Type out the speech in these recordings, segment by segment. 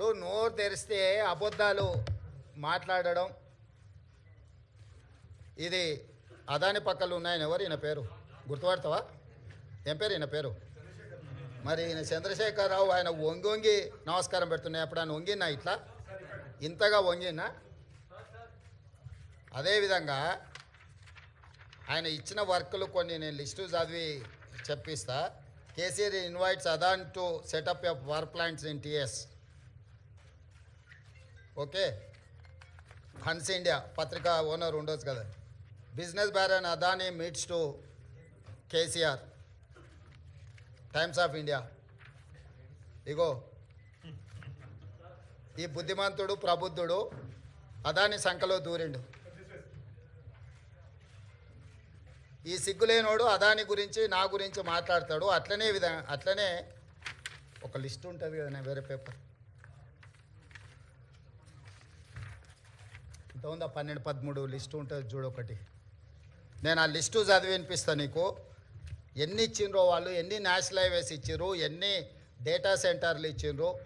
ఇప్పుడు నోరు తెరిస్తే అబద్ధాలు మాట్లాడడం. ఇది అదాని పక్కలు ఉన్నాయని ఎవరు? ఈయన పేరు గుర్తుపడతావా? ఏం పేరు ఈయన పేరు? మరి ఈయన చంద్రశేఖరరావు ఆయన వంగి వంగి నమస్కారం పెడుతున్నాయి అప్పుడు ఆయన వంగినా ఇట్లా? ఇంతగా వంగినా అదేవిధంగా ఆయన ఇచ్చిన వర్క్లు కొన్ని నేను లిస్టు చదివి చెప్పిస్తా. KCR invites Adani to setup a power plants in TS. Okay. Hans India పత్రిక ఓనర్ ఉండొచ్చు కదా. Business baron Adani meets to KCR Times of India ఇగో. ఈ బుద్ధిమంతుడు ప్రబుద్ధుడు అదాని సంఖలో దూరిండు. ఈ సిగ్గులేనోడు అదాని గురించి నా గురించి మాట్లాడతాడు. అట్లనే విధంగా అట్లనే ఒక లిస్ట్ ఉంటుంది కదా వేరే పేపర్. ఇంత ఉందా పన్నెండు పదమూడు లిస్టు ఉంటుంది చూడొకటి నేను ఆ లిస్టు చదివి వినిపిస్తాను నీకు. ఎన్ని ఇచ్చిండ్రో వాళ్ళు ఎన్ని నేషనల్ హైవేస్ ఇచ్చిండ్రు ఎన్ని డేటా సెంటర్లు ఇచ్చిండ్రు.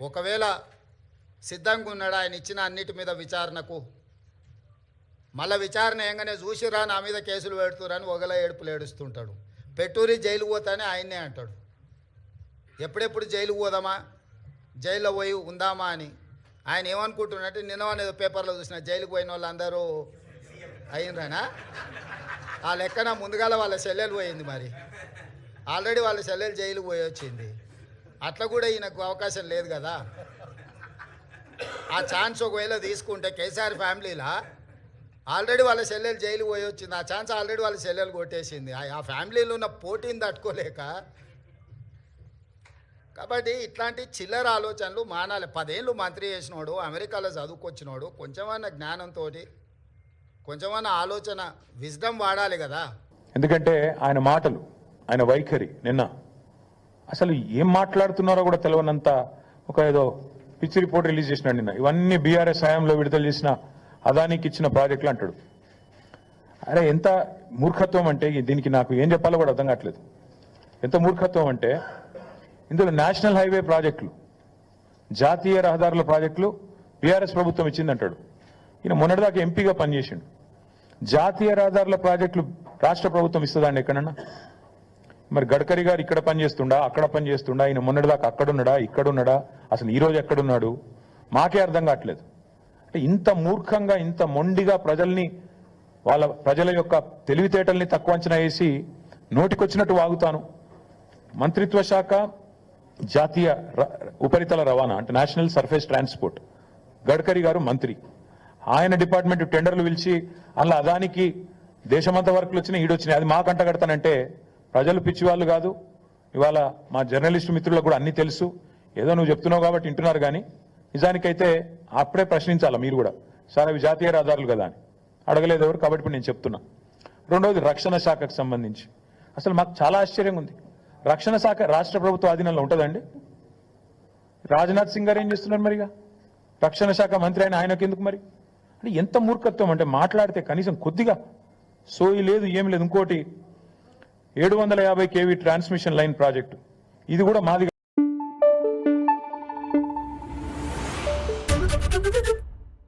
ఒకవేళ సిద్ధంగా ఉన్నాడు ఆయన ఇచ్చిన అన్నిటి మీద విచారణకు? మళ్ళీ విచారణ ఏంగానే చూసిరా నా మీద కేసులు పెడుతురని ఒకల ఏడుపులు ఏడుస్తుంటాడు. పెట్టూరి జైలు పోతానే ఆయన్నే అంటాడు. ఎప్పుడెప్పుడు జైలు పోదామా? జైల్లో పోయి ఉందామా అని. ఆయన ఏమనుకుంటున్నట్టు నిన్న ఏదో పేపర్లో చూసిన జైలుకు పోయిన వాళ్ళందరూ అయిందనా ఆ లెక్కన ముందుగాల వాళ్ళ సెల్లెలు పోయింది మరి. ఆల్రెడీ వాళ్ళ సెల్లెలు జైలుకు పోయి వచ్చింది. అట్లా కూడా ఈయనకు అవకాశం లేదు కదా. ఆ ఛాన్స్ ఒకవేళ తీసుకుంటే కేసీఆర్ ఫ్యామిలీలా ఆల్రెడీ వాళ్ళ సెల్లెలు జైలు పోయి వచ్చింది. ఆ ఛాన్స్ ఆల్రెడీ వాళ్ళ సెల్లెలు కొట్టేసింది. ఆ- ఆ ఫ్యామిలీలో ఉన్న పోటీని తట్టుకోలేక కాబట్టి ఇట్లాంటి చిల్లర ఆలోచనలు మానాలి. పదేళ్ళు మంత్రి చేసినోడు అమెరికాలో చదువుకొచ్చినోడు కొంచెమన్న జ్ఞానంతో కొంచెమన్న ఆలోచన విజ్డమ్ వాడాలి కదా. ఎందుకంటే ఆయన మాటలు ఆయన వైఖరి నిన్న. అసలు ఏం మాట్లాడుతున్నారో కూడా తెలియనంత ఒక ఏదో పిచ్చి రిపోర్ట్ రిలీజ్ చేసినాడు నిన్న. ఇవన్నీ బీఆర్ఎస్ హయాంలో విడుదల చేసిన అదానికి ఇచ్చిన ప్రాజెక్టులు అంటాడు. అరే ఎంత మూర్ఖత్వం అంటే దీనికి నాకు ఏం చెప్పాలో కూడా అర్థం కావట్లేదు. ఎంత మూర్ఖత్వం అంటే ఇందులో నేషనల్ హైవే ప్రాజెక్టులు జాతీయ రహదారుల ప్రాజెక్టులు బీఆర్ఎస్ ప్రభుత్వం ఇచ్చిందంటాడు. ఈయన మొన్నటిదాకా ఎంపీగా పనిచేసిండు. జాతీయ రహదారుల ప్రాజెక్టులు రాష్ట్ర ప్రభుత్వం ఇస్తుందండి ఎక్కడన్నా? మరి గడ్కరీ గారు ఇక్కడ పనిచేస్తుండా అక్కడ పనిచేస్తుండా ఈయన మొన్నటిదాకా అక్కడున్నాడా ఇక్కడున్నాడా అసలు ఈ రోజు ఎక్కడున్నాడు? మాకే అర్థం కావట్లేదు. అంటే ఇంత మూర్ఖంగా ఇంత మొండిగా ప్రజల్ని వాళ్ళ ప్రజల యొక్క తెలివితేటల్ని తక్కువ అంచనా వేసి నోటికొచ్చినట్టు వాగుతాను. మంత్రిత్వ శాఖ జాతీయ ర- ఉపరితల రవాణా అంటే నేషనల్ సర్ఫేస్ ట్రాన్స్పోర్ట్ గడ్కరీ గారు మంత్రి. ఆయన డిపార్ట్మెంట్ టెండర్లు పిలిచి అందులో అదానికి దేశమంతా వర్కులు వచ్చినాయి ఈడొచ్చినాయి. అది మాకంట కడతానంటే ప్రజలు పిచ్చివాళ్ళు కాదు. ఇవాళ మా జర్నలిస్ట్ మిత్రులకు కూడా అన్నీ తెలుసు. ఏదో నువ్వు చెప్తున్నావు కాబట్టి వింటున్నారు కానీ నిజానికైతే అప్పుడే ప్రశ్నించాలా మీరు కూడా. సార్ అవి జాతీయ రహదారులు కదా అని. అడగలేదు ఎవరు కాబట్టి నేను చెప్తున్నా. రెండవది రక్షణ శాఖకు సంబంధించి. అసలు మాకు చాలా ఆశ్చర్యంగా ఉంది. రక్షణ శాఖ రాష్ట్ర ప్రభుత్వ ఆధీనంలో ఉంటుందండి? రాజ్నాథ్ సింగ్ గారు ఏం చేస్తున్నారు మరిగా? రక్షణ శాఖ మంత్రి అయిన ఆయనకు ఎందుకు మరి? అంటే ఎంత మూర్ఖత్వం అంటే మాట్లాడితే కనీసం కొద్దిగా సోయి లేదు ఏం లేదు. ఇంకోటి ఏడు వందల యాభై కేవీ ట్రాన్స్మిషన్ లైన్ ప్రాజెక్టు. ఇది కూడా మాది